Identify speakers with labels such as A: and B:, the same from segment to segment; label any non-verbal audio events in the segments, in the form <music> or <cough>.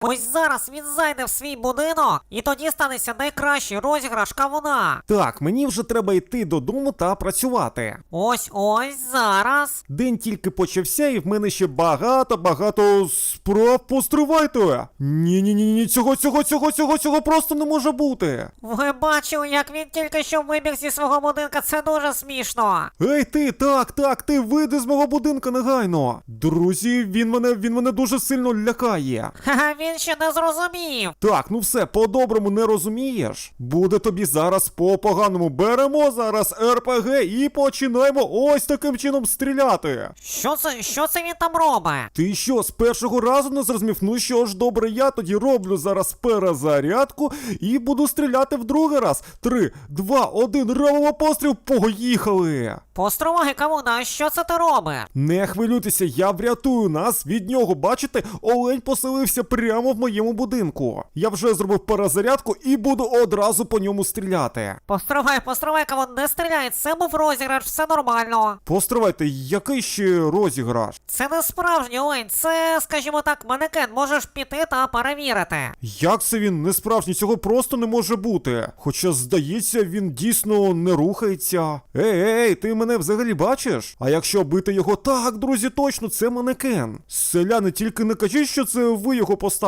A: Ось зараз він зайде в свій будинок, і тоді станеться найкращий розіграш кавуна.
B: Так, мені вже треба йти додому та працювати.
A: Ось ось зараз.
B: День тільки почався, і в мене ще багато-багато справ постривайте. Ні, ні, ні, ні, цього, цього, цього, цього, цього просто не може бути.
A: Ви бачили, як він тільки що вибіг зі свого будинка, це дуже смішно.
B: Ей, ти, так, так, ти вийди з мого будинка негайно. Друзі, він мене, він мене дуже сильно лякає.
A: Ха-ха, він ще не зрозумів.
B: Так, ну все, по-доброму не розумієш. Буде тобі зараз по-поганому. Беремо зараз РПГ і починаємо ось таким чином стріляти.
A: Що це, що це він там робить?
B: Ти що, з першого разу не зрозумів? Ну що ж, добре, я тоді роблю зараз перезарядку і буду стріляти в другий раз. Три, два, один, робимо постріл, поїхали!
A: Постривай, кавуна, що це ти робиш?
B: Не хвилюйтеся, я врятую нас від нього. Бачите, олень поселився прямо в моєму будинку. Я вже зробив перезарядку і буду одразу по ньому стріляти.
A: Постривай, постривай, кавун, не стріляй, це був розіграш, все нормально.
B: Постривайте, який ще розіграш?
A: Це не справжній олень, це, скажімо так, манекен, можеш піти та перевірити.
B: Як це він не справжній? Цього просто не може бути. Хоча, здається, він дійсно не рухається. Ей, ей, ти мене взагалі бачиш? А якщо бити його так, друзі, точно це манекен. Селяни, тільки не кажіть, що це ви його поставили.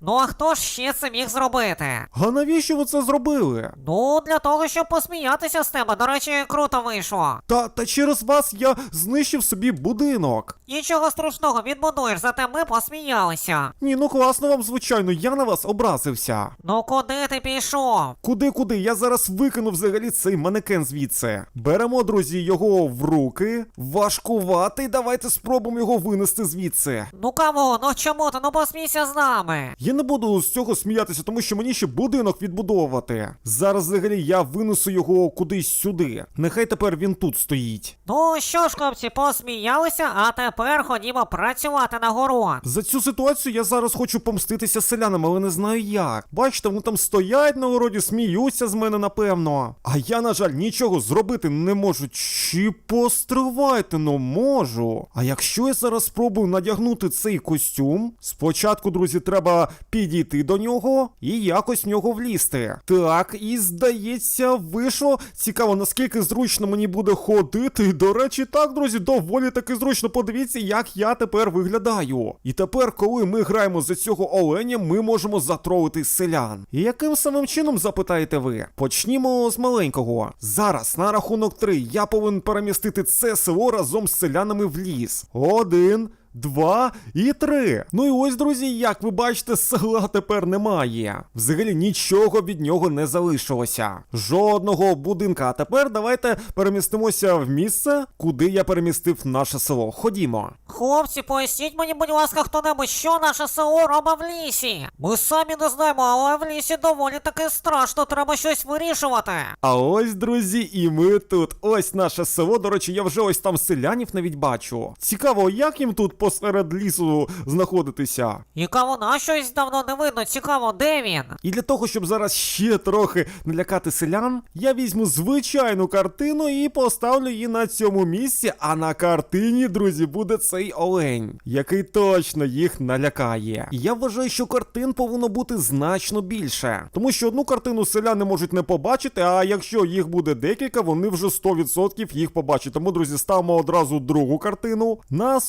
A: Ну а хто ж ще це міг зробити?
B: А навіщо ви це зробили?
A: Ну, для того, щоб посміятися з тебе, до речі, круто вийшло.
B: Та, та через вас я знищив собі будинок.
A: Нічого страшного, відбудуєш, зате ми посміялися.
B: Ні, ну класно вам, звичайно, я на вас образився.
A: Ну куди ти пішов?
B: Куди куди? Я зараз викину взагалі цей манекен звідси. Беремо, друзі, його в руки. Важкуватий, давайте спробуємо його винести звідси.
A: Ну кому? Ну чому ти? Ну посмійся з нами.
B: Я не буду з цього сміятися, тому що мені ще будинок відбудовувати. Зараз взагалі я винесу його кудись сюди. Нехай тепер він тут стоїть.
A: Ну що ж, хлопці, посміялися, а тепер ходімо працювати на город.
B: За цю ситуацію я зараз хочу помститися селянам, але не знаю як. Бачите, вони там стоять на городі, сміються з мене, напевно. А я, на жаль, нічого зробити не можу. Чи постривайте, ну можу. А якщо я зараз спробую надягнути цей костюм, спочатку, друзі, треба підійти до нього і якось в нього влізти. Так, і здається, вийшло. Цікаво, наскільки зручно мені буде ходити. До речі, так, друзі, доволі таки зручно. Подивіться, як я тепер виглядаю. І тепер, коли ми граємо за цього оленя, ми можемо затролити селян. І яким самим чином запитаєте ви? Почнімо з маленького. Зараз на рахунок три я повинен перемістити це село разом з селянами в ліс. Один. Два і три. Ну і ось, друзі, як ви бачите, села тепер немає. Взагалі нічого від нього не залишилося. Жодного будинка. А тепер давайте перемістимося в місце, куди я перемістив наше село. Ходімо.
A: Хлопці, поясніть мені, будь ласка, хто-небудь, що наше село робить в лісі. Ми самі не знаємо, але в лісі доволі таки страшно, треба щось вирішувати.
B: А ось, друзі, і ми тут. Ось наше село. До речі, я вже ось там селянів навіть бачу. Цікаво, як їм тут посеред лісу знаходитися.
A: І кавуна щось давно не видно, цікаво, де він?
B: І для того, щоб зараз ще трохи налякати селян, я візьму звичайну картину і поставлю її на цьому місці. А на картині, друзі, буде цей олень, який точно їх налякає. І я вважаю, що картин повинно бути значно більше, тому що одну картину селяни можуть не побачити. А якщо їх буде декілька, вони вже 100% їх побачать. Тому, друзі, ставимо одразу другу картину. На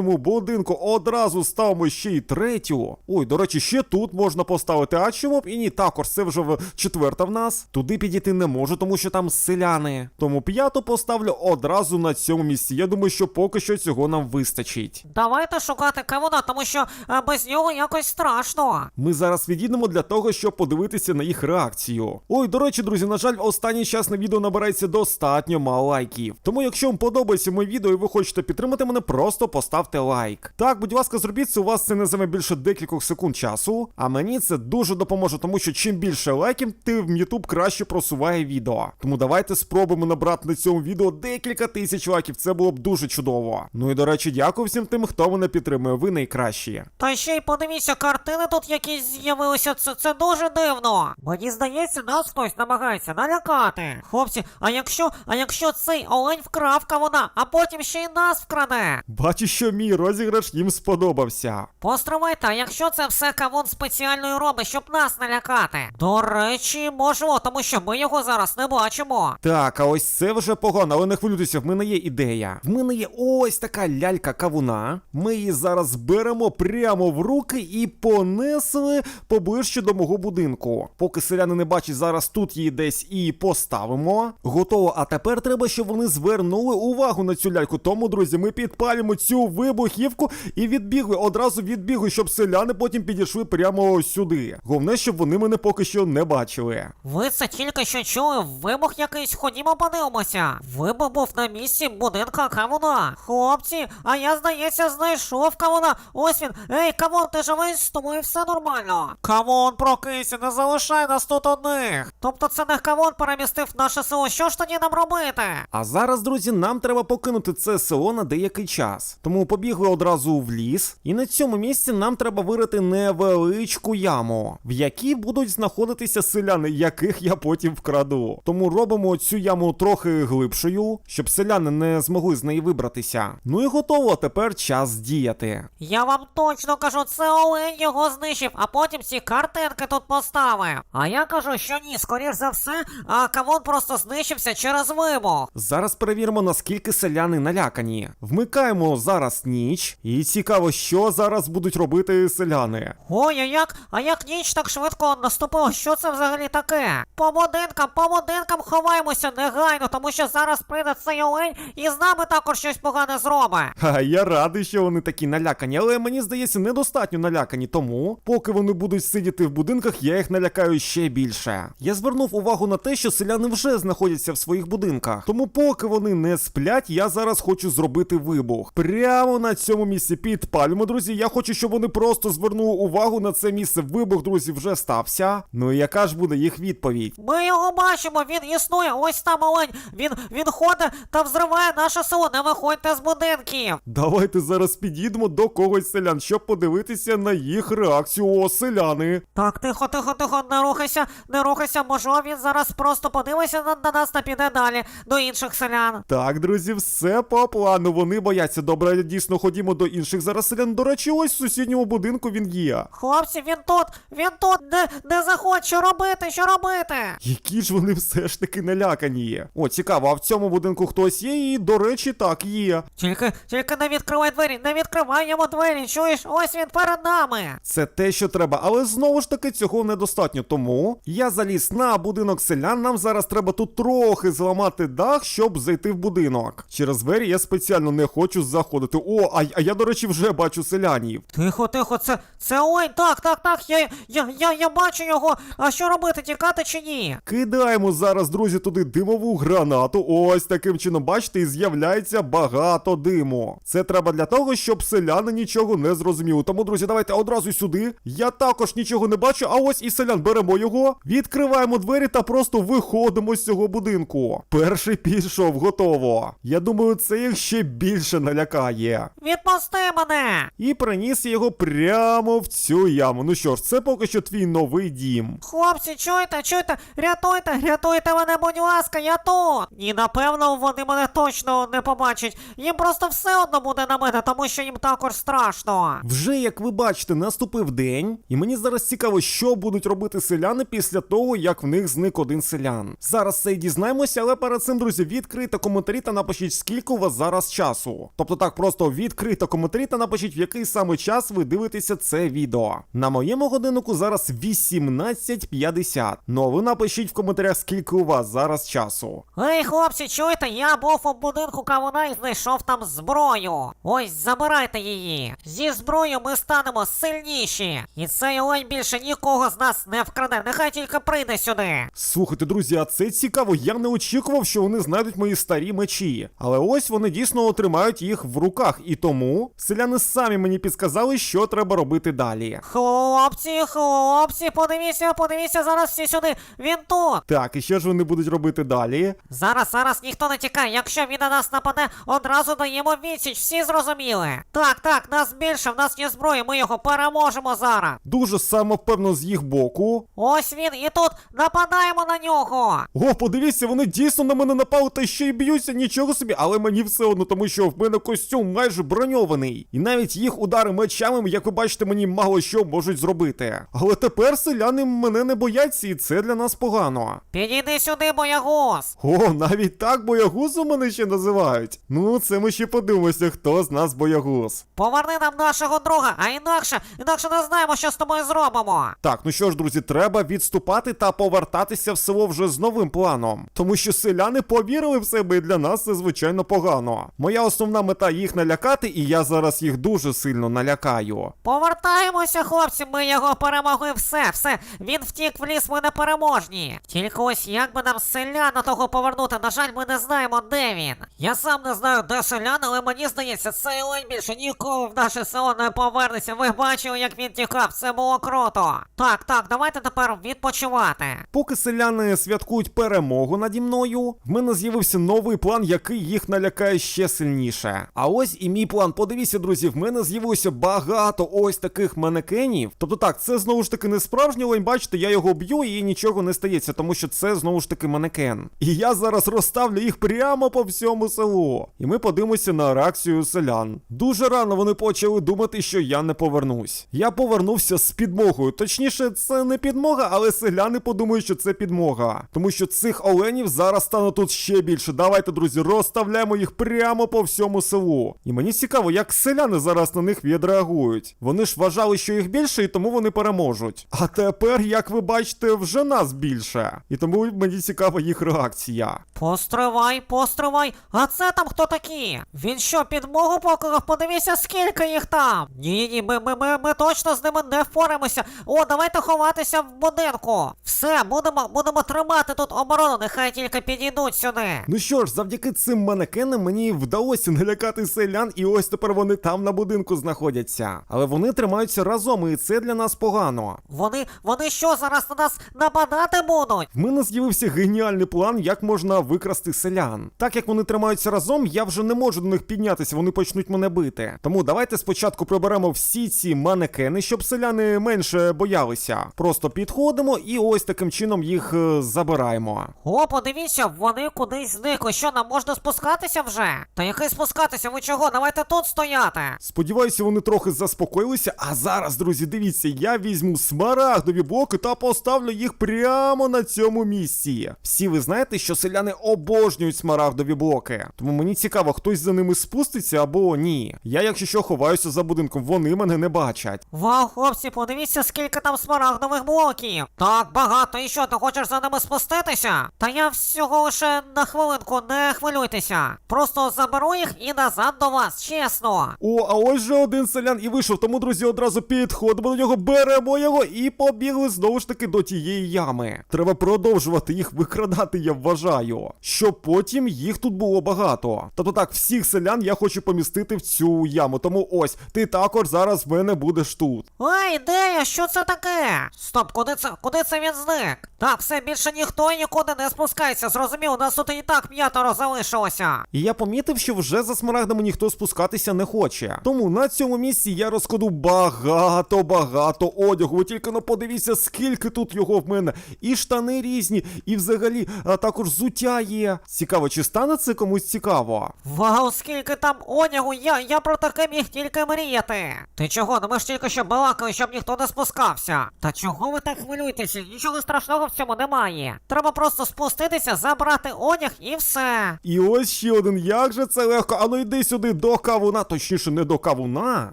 B: сусідньому будинку одразу ставимо ще й третю. Ой, до речі, ще тут можна поставити. А чому б і ні, також це вже в четверта в нас. Туди підійти не можу, тому що там селяни. Тому п'яту поставлю одразу на цьому місці. Я думаю, що поки що цього нам вистачить.
A: Давайте шукати кавуна, тому що е, без нього якось страшно.
B: Ми зараз відійдемо для того, щоб подивитися на їх реакцію. Ой, до речі, друзі, на жаль, останній час на відео набирається достатньо мало лайків. Тому, якщо вам подобається моє відео і ви хочете підтримати мене, просто поставте лайк. Так, будь ласка, зробіть це, у вас це не займе більше декількох секунд часу. А мені це дуже допоможе, тому що чим більше лайків, тим YouTube краще просуває відео. Тому давайте спробуємо набрати на цьому відео декілька тисяч лайків. Це було б дуже чудово. Ну і до речі, дякую всім тим, хто мене підтримує. Ви найкращі.
A: Та ще й подивіться, картини тут якісь з'явилися. Це, це дуже дивно. Мені здається, нас хтось намагається налякати. Хлопці, а якщо, а якщо цей олень вкрав кавуна, а потім ще й нас вкраде?
B: Бачу, що мій розіграш їм сподобався.
A: Постривайте, а якщо це все кавун спеціально і робить, щоб нас налякати? До речі, можемо, тому що ми його зараз не бачимо.
B: Так, а ось це вже погано, але не хвилюйтеся, в мене є ідея. В мене є ось така лялька кавуна. Ми її зараз беремо прямо в руки і понесли поближче до мого будинку. Поки селяни не бачать, зараз тут її десь і поставимо. Готово. А тепер треба, щоб вони звернули увагу на цю ляльку. Тому, друзі, ми підпалюємо цю вибухівку і відбігли. Одразу відбігли, щоб селяни потім підійшли прямо сюди. Головне, щоб вони мене поки що не бачили.
A: Ви це тільки що чули? Вибух якийсь, ходімо подивимося. Вибух був на місці будинка кавуна. Хлопці, а я, здається, знайшов кавуна. Ось він. Ей, кавун, ти живий з тобою все нормально. Кавун, прокинься, не залишай нас тут одних. Тобто це не кавун перемістив наше село. Що ж тоді нам робити?
B: А зараз, друзі, нам треба покинути це село на деякий час. Тому побігли одразу в ліс, і на цьому місці нам треба вирити невеличку яму, в якій будуть знаходитися селяни, яких я потім вкраду. Тому робимо цю яму трохи глибшою, щоб селяни не змогли з неї вибратися. Ну і готово, тепер час діяти.
A: Я вам точно кажу, це Олень його знищив, а потім ці картинки тут поставив. А я кажу, що ні, скоріш за все, а кавун просто знищився через вибух.
B: Зараз перевіримо, наскільки селяни налякані. Вмикаємо зараз ніч, і цікаво, що зараз будуть робити селяни.
A: Ой, а як, а як ніч так швидко наступила? Що це взагалі таке? По будинкам, по будинкам ховаємося негайно, тому що зараз прийде цей олень і з нами також щось погане зробить.
B: Ха, я радий, що вони такі налякані, але мені здається, недостатньо налякані, тому поки вони будуть сидіти в будинках, я їх налякаю ще більше. Я звернув увагу на те, що селяни вже знаходяться в своїх будинках. Тому, поки вони не сплять, я зараз хочу зробити вибух. Прямо на цьому місці підпалюємо, друзі. Я хочу, щоб вони просто звернули увагу на це місце. Вибух, друзі, вже стався. Ну і яка ж буде їх відповідь?
A: Ми його бачимо, він існує, ось там олень. Він він ходить та взриває наше село. Не виходьте з будинків.
B: Давайте зараз підійдемо до когось селян, щоб подивитися на їх реакцію. О, селяни.
A: Так, тихо, тихо, тихо, не рухайся, не рухайся, можливо, він зараз просто подивиться на, на нас та піде далі до інших селян.
B: Так, друзі, все по плану. Вони бояться. Добре, дійсно ходімо до інших зараз селян. До речі, ось в сусідньому будинку він є.
A: Хлопці, він тут, він тут, не, не заходь, що робити, що робити?
B: Які ж вони все ж таки налякані. О, цікаво, а в цьому будинку хтось є, і, до речі, так є.
A: Тільки, тільки не відкривай двері, не відкривай йому двері, чуєш? Ось він перед нами.
B: Це те, що треба, але знову ж таки цього недостатньо. Тому я заліз на будинок селян. Нам зараз треба тут трохи зламати дах, щоб зайти в будинок. Через двері я спеціально не хочу заходити. О, а, а я, до речі, вже бачу селянів.
A: Тихо, тихо, це, це ой, так, так, так, я, я, я, я бачу його. А що робити, тікати чи ні?
B: Кидаємо зараз, друзі, туди димову гранату. Ось таким чином, бачите, і з'являється багато диму. Це треба для того, щоб селяни нічого не зрозуміли. Тому, друзі, давайте одразу сюди. Я також нічого не бачу, а ось і селян беремо його, відкриваємо двері та просто виходимо з цього будинку. Перший пішов, готово. Я думаю, це їх ще більше налякає.
A: Відпусти мене!
B: І приніс його прямо в цю яму. Ну що ж, це поки що твій новий дім.
A: Хлопці, чуєте, чуєте, рятуйте, рятуйте мене, будь ласка, я тут. І напевно вони мене точно не побачать. Їм просто все одно буде на мене, тому що їм також страшно.
B: Вже як ви бачите, наступив день, і мені зараз цікаво, що будуть робити селяни після того, як в них зник один селян. Зараз це й дізнаємося, але перед цим, друзі, відкрийте коментарі та напишіть, скільки у вас зараз часу. Тобто так, просто відкрийте коментарі та напишіть, в який саме час ви дивитеся це відео. На моєму годиннику зараз 18.50. Ну а ви напишіть в коментарях, скільки у вас зараз часу.
A: Ей, хлопці, чуєте, я був у будинку кавуна і знайшов там зброю. Ось, забирайте її. Зі зброєю ми станемо сильніші. І цей олень більше нікого з нас не вкраде. Нехай тільки прийде сюди.
B: Слухайте, друзі, а це цікаво. Я не очікував, що вони знайдуть мої старі мечі. Але ось вони дійсно отримають їх в руках, і тому селяни самі мені підсказали, що треба робити далі.
A: Хлопці, хлопці, подивіться, подивіться зараз всі сюди. Він тут.
B: Так, і що ж вони будуть робити далі?
A: Зараз, зараз ніхто не тікає. Якщо він на нас нападе, одразу даємо відсіч. Всі зрозуміли. Так, так, нас більше, в нас є зброя, ми його переможемо зараз.
B: Дуже самовпевно з їх боку.
A: Ось він і тут нападаємо на нього.
B: О, подивіться, вони дійсно на мене напали та ще й б'ються, нічого собі, але мені все одно, тому що в мене костюм майже броньований. І навіть їх удари мечами, як ви бачите, мені мало що можуть зробити. Але тепер селяни мене не бояться, і це для нас погано.
A: Підійди сюди, боягуз.
B: О, навіть так боягузом мене ще називають. Ну, це ми ще подивимося, хто з нас боягуз.
A: Поверни нам нашого друга, а інакше, інакше не знаємо, що з тобою зробимо.
B: Так, ну що ж, друзі, треба відступати та повертатися в село вже з новим планом. Тому що селяни повірили в себе, і для нас це звичайно погано. Моя основна мета їх налякати, і я зараз їх дуже сильно налякаю.
A: Повертаємося, хлопці, ми його перемогли. Все, все. Він втік в ліс, ми непереможні. Тільки ось як би нам селяна того повернути, на жаль, ми не знаємо, де він. Я сам не знаю, де селян, але мені здається, цей лень більше ніколи в наше село не повернеться. Ви бачили, як він тікав, це було круто. Так, так, давайте тепер відпочивати.
B: Поки селяни святкують перемогу наді мною, в мене з'явився новий план, який їх налякає ще сильніше. А ось і мій план. Подивіться, друзі, в мене з'явилося багато ось таких манекенів. Тобто так, це знову ж таки не справжній лень, бачите, я його б'ю і нічого не стається, тому що це знову ж таки манекен. І я зараз розставлю їх прямо по всьому селу. І ми подивимося на реакцію селян. Дуже рано вони почали думати, що я не повернусь. Я повернувся з підмогою. Точніше, це не підмога, але селяни подумають, що це підмога. Тому що цих оленів зараз стане тут ще більше. Давайте, друзі, розставляємо їх прямо по всьому селу. І мені цікаво, як селяни зараз на них відреагують. Вони ж вважали, що їх більше, і тому вони переможуть. А тепер, як ви бачите, вже нас більше. І тому мені цікава їх реакція.
A: Постривай, постривай. А це там хто такі? Він що, підмогу покликав? Подивіться, скільки їх там. Ні, ні, ми, ми, ми, ми точно з ними не впораємося. О, давайте ховатися в будинку. Все, будемо, будемо тримати тут оборону, нехай тільки підійдуть сюди.
B: Ну що ж, завдяки цим манекенам мені вдалося налякати селян, і ось тепер вони там на будинку знаходяться. Але вони тримаються разом, і це для нас погано.
A: Вони, вони що, зараз на нас нападати будуть?
B: В мене з'явився геніальний план, як можна викрасти селян. Так як вони тримаються разом, я вже не можу до них піднятися, вони почнуть мене бити. Тому давайте спочатку приберемо всі ці манекени, щоб селяни менше боялися. Просто підходимо і ось таким чином їх е, забираємо.
A: О, подивіться, вони кудись зникли. Що, нам можна спускатися вже? Та який спускатися? Ви чого? Давайте тут стояти.
B: Сподіваюся, вони трохи заспокоїлися. А зараз, друзі, дивіться, я візьму смарагдові блоки та поставлю їх прямо на цьому місці. Всі ви знаєте, що селяни обожнюють смарагдові блоки. Тому мені цікаво, хтось за ними спуститься або ні. Я, якщо що, ховаюся за будинком, вони мене не бачать.
A: Вау, хлопці, подивіться, скільки там смарагдових блоків. Так багато, і що, ти хочеш за ними спуститися? Та я всього лише на хвилинку, не хвилюйтеся. Просто заберу їх і назад до вас, чесно.
B: О, а ось же один селян і вийшов. Тому, друзі, одразу підходимо до нього, беремо його і побігли знову ж таки до тієї ями. Треба продовжувати їх викрадати, я вважаю. Щоб потім їх тут було багато. Тобто так, всіх селян я хочу помістити в цю яму. Тому ось, ти також зараз в мене будеш тут.
A: Ей, де я? Що це таке? Стоп, куди це? Куди це він зник? Так, все більше ніхто і нікуди не спускається. Зрозумів, у нас тут і так п'ятеро залишилося.
B: І я помітив, що вже за смарагдами ніхто спускатися не хоче. Тому на цьому місці я розкладу багато-багато одягу. Ви тільки ну подивіться, скільки тут його в мене. І штани різні, і взагалі а також зуття є. Цікаво, чи стане це комусь цікаво?
A: Вау, скільки там одягу, я, я про таке міг тільки мріяти. Ти чого? Ну ми ж тільки що балакали, щоб ніхто не спускався. Та чого ви так хвилюєтеся? Нічого страшного в цьому немає. Треба просто спуститися, забрати одяг і все.
B: І ось ще один, як же це легко. Ану йди сюди до кавуна, точніше, не до кавуна,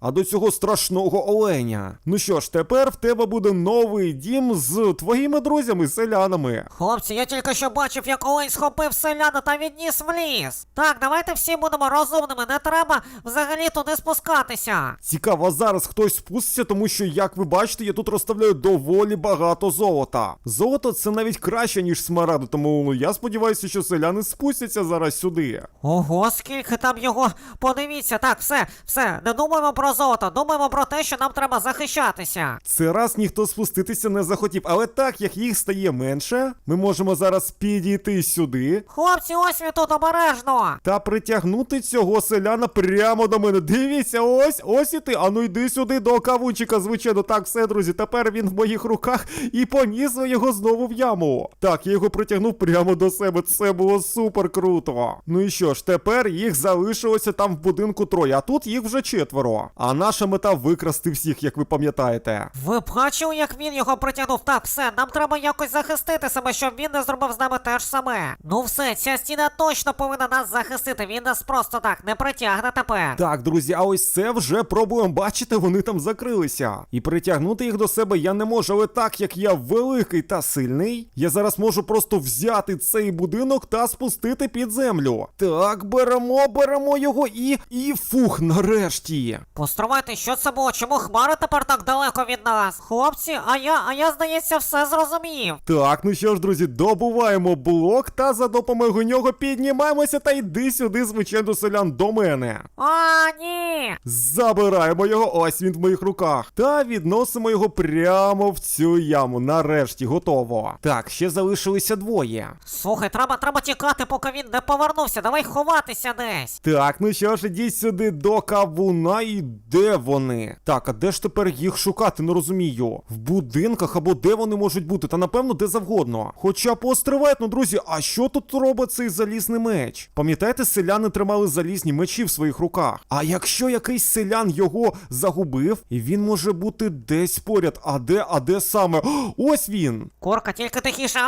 B: а до цього страшного оленя. Ну що ж, тепер в тебе буде новий дім з твоїми друзями, селянами.
A: Хлопці, я тільки що бачив, як Олень схопив селяна та відніс в ліс. Так, давайте всі будемо розумними, не треба взагалі туди спускатися.
B: Цікаво, зараз хтось спуститься, тому що, як ви бачите, я тут розставляю доволі багато золота. Золото це навіть краще, ніж смарагди, тому я сподіваюся, що селяни спустяться зараз сюди.
A: Ого, скільки там його. Подивіться, так, все, все, не думаємо про золото, думаємо про те, що нам треба захищатися.
B: Це раз ніхто спуститися не захотів, але так як їх стає менше, ми можемо зараз підійти сюди
A: Хлопці, ось він тут обережно.
B: та притягнути цього селяна прямо до мене. Дивіться, ось, ось і ти. Ану йди сюди до кавунчика, звичайно. Так, все, друзі. Тепер він в моїх руках і поніс його знову в яму. Так, я його притягнув прямо до себе. Це було супер круто. Ну і що ж, тепер їх залишилося там селян в будинку троє, а тут їх вже четверо. А наша мета викрасти всіх, як ви пам'ятаєте.
A: Ви бачили, як він його притягнув? Так, все, нам треба якось захистити себе, щоб він не зробив з нами те ж саме. Ну все, ця стіна точно повинна нас захистити. Він нас просто так не притягне тепер.
B: Так, друзі, а ось це вже пробуємо. Бачите, вони там закрилися. І притягнути їх до себе я не можу, але так як я великий та сильний, я зараз можу просто взяти цей будинок та спустити під землю. Так, беремо, беремо його і. І фух, нарешті.
A: Постривайте, що це було? Чому хмари тепер так далеко від нас? Хлопці, а я, а я, здається, все зрозумів.
B: Так, ну що ж, друзі, добуваємо блок та за допомогою нього піднімаємося та йди сюди, звичайно, селян до мене.
A: А, ні!
B: Забираємо його, ось він в моїх руках. Та відносимо його прямо в цю яму. Нарешті готово. Так, ще залишилися двоє.
A: Слухай, треба, треба тікати, поки він не повернувся. Давай ховатися десь.
B: Так, ну що ж, ідіть сюди до кавуна і де вони? Так, а де ж тепер їх шукати? Не розумію. В будинках або де вони можуть бути, та напевно де завгодно. Хоча постривайте, ну друзі, а що тут робить цей залізний меч? Пам'ятаєте, селяни тримали залізні мечі в своїх руках. А якщо якийсь селян його загубив, і він може бути десь поряд, а де, а де саме? Ось він!
A: Курка, тільки тихіше.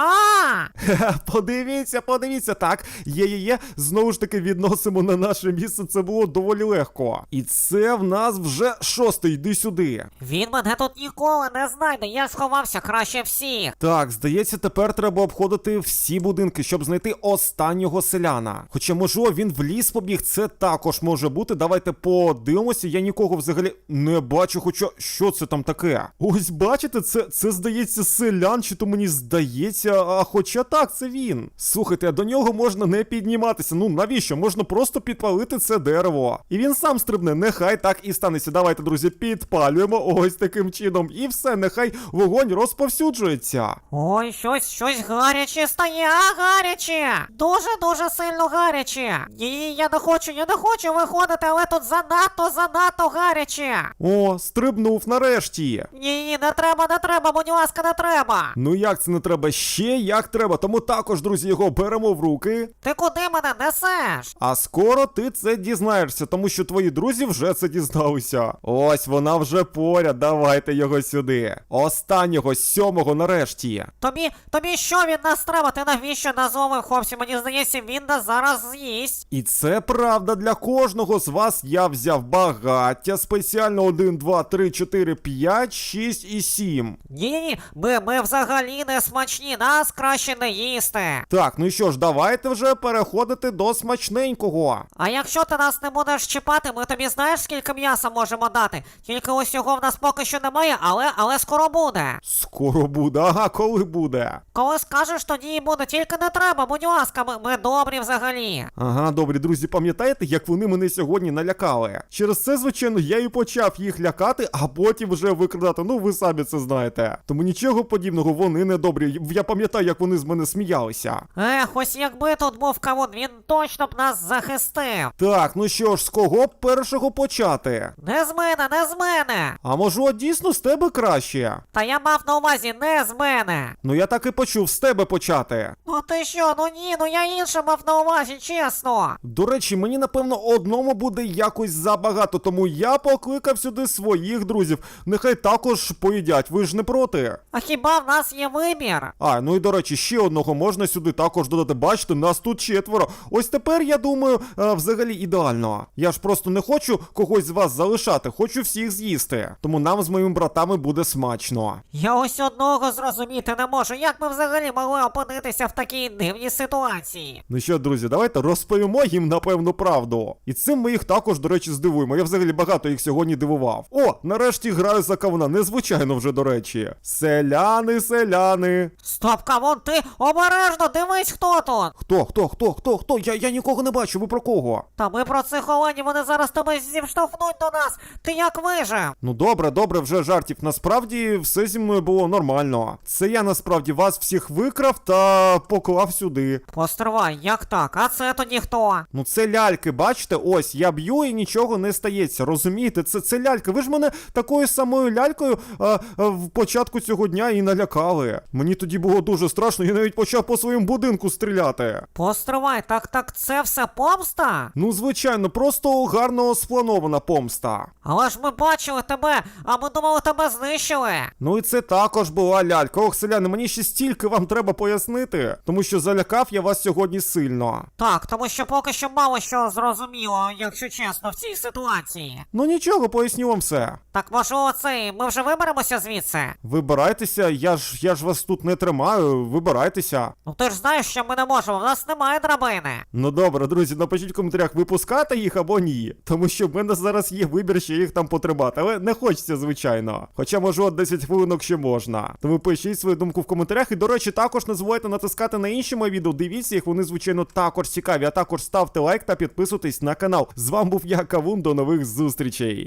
A: <laughs>
B: Подивіться, подивіться, так. Є, є, є. Знову ж таки відносимо на наше місце. Це було доволі легко. І це в нас вже шостий. Йди сюди.
A: Він мене тут ніколи не знайде. Я сховався краще всіх.
B: Так, здається, тепер треба обходити всі будинки, щоб знайти останнього селяна. Хоча, можливо, він в ліс побіг, це також може бути. Давайте подивимося. Я нікого взагалі не бачу. Хоча що це там таке? Ось бачите, це, це здається селян, чи то мені здається. А хоча так, це він. Слухайте, а до нього можна не підніматися. Ну навіщо? Можна просто підпалити це дерево. І він сам стрибне. Нехай так і станеться. Давайте, друзі, підпалюємо ось таким чином. І все, нехай вогонь розповсюджується.
A: Ой, щось, щось гаряче стає, а гаряче! Дуже-дуже сильно гаряче. Ні, я не хочу, я не хочу виходити, але тут занадто, занадто гаряче.
B: О, стрибнув нарешті.
A: Ні, ні, не треба, не треба, будь ласка, не треба.
B: Ну як це не треба? Ще як треба. Тому також, друзі, його беремо в руки.
A: Ти куди мене несеш?
B: А скоро ти це дізнаєшся, тому що твої друзі вже це дізналися. Ось вона вже поряд. Давайте його сюди. Останнього сьомого нарешті.
A: Тобі, тобі що від нас треба? Ти навіщо назвав хлопці? Мені здається, він нас зараз з'їсть.
B: І це правда для кожного з вас. Я взяв багаття спеціально 1, 2, 3, 4, 5, 6 і 7.
A: Ні, ні, ми, ми взагалі не смачні, нас краще не їсти.
B: Так, ну що ж, давайте вже переходити до смачненького.
A: А якщо ти нас не будеш чіпати, ми тобі знаєш, скільки м'яса можемо дати? Тільки усього в нас поки що немає, але але скоро буде.
B: Скоро буде, ага, коли буде.
A: Коли скажеш, тоді і буде. Тільки не треба, будь ласка, ми, ми добрі взагалі.
B: Ага, добрі друзі, пам'ятаєте, як вони мене сьогодні налякали? Через це, звичайно, я і почав їх лякати, а потім вже викрадати. Ну, ви самі це знаєте. Тому нічого подібного, вони не добрі. Я пам'ятаю, як вони з мене сміялися.
A: Ех, ось якби тут був кавун, він точно б нас захистив.
B: Так, ну що ж, з кого першого почати?
A: Не з мене, не з мене.
B: А може, дійсно з тебе краще?
A: Та я мав на увазі не з мене.
B: Ну я так і почув з тебе почати.
A: Ну ти що, ну ні, ну я інше мав на увазі, чесно.
B: До речі, мені напевно одному буде якось забагато, тому я покликав сюди своїх друзів. Нехай також поїдять, ви ж не проти.
A: А хіба в нас є вибір?
B: А, ну і до речі, ще одного можна сюди також додати. Бачите, нас тут четверо. Ось тепер, я думаю, е, взагалі ідеально. Я ж просто не хочу когось з вас залишати, хочу всіх з'їсти. Тому нам з моїми братами буде смачно.
A: Я ось одного зрозуміти не можу, як ми взагалі могли опинитися в такій дивній ситуації.
B: Ну що, друзі, давайте розповімо їм напевно правду. І цим ми їх також, до речі, здивуємо. Я взагалі багато їх сьогодні дивував. О, нарешті граю за кавуна. Незвичайно вже, до речі. Селяни, селяни.
A: Стоп, кавун, ти обережно, дивись, хто тут.
B: Хто, хто, хто, хто, хто? Я, я нікого не бачу, ви про кого?
A: Та ми про цих оленів, вони зараз тебе зіштовхнуть до нас. Ти як вижив?
B: Ну добре, добре, вже жартів. Насправді все зі мною було нормально. Це я насправді вас всіх викрав та поклав сюди.
A: Постривай, як так? А це тоді хто?
B: Ну це ляльки, бачите, ось я б'ю і нічого не стається. Розумієте, це, це ляльки. Ви ж мене такою самою лялькою а, а, в початку цього дня і налякали. Мені тоді було дуже страшно, я навіть почав по своєму будинку стріляти.
A: Постривай, так так це все помста?
B: Ну, звичайно. Звичайно, просто гарно спланована помста.
A: Але ж ми бачили тебе, а ми думали тебе знищили.
B: Ну і це також була лялька. Ох, селяни, мені ще стільки вам треба пояснити, тому що залякав я вас сьогодні сильно.
A: Так, тому що поки що мало що зрозуміло, якщо чесно, в цій ситуації.
B: Ну нічого, поясню вам все.
A: Так може оцей, ми вже виберемося звідси?
B: Вибирайтеся, я ж я ж вас тут не тримаю, вибирайтеся.
A: Ну ти ж знаєш, що ми не можемо, в нас немає драбини.
B: Ну добре, друзі, напишіть в коментарях, випускати їх або ні. Тому що в мене зараз є вибір, що їх там потребати, але не хочеться, звичайно. Хоча, можу от 10 хвилинок ще можна. Тому пишіть свою думку в коментарях. І, до речі, також не забувайте натискати на інші мої відео. Дивіться їх, вони, звичайно, також цікаві. А також ставте лайк та підписуйтесь на канал. З вами був я, Кавун, до нових зустрічей.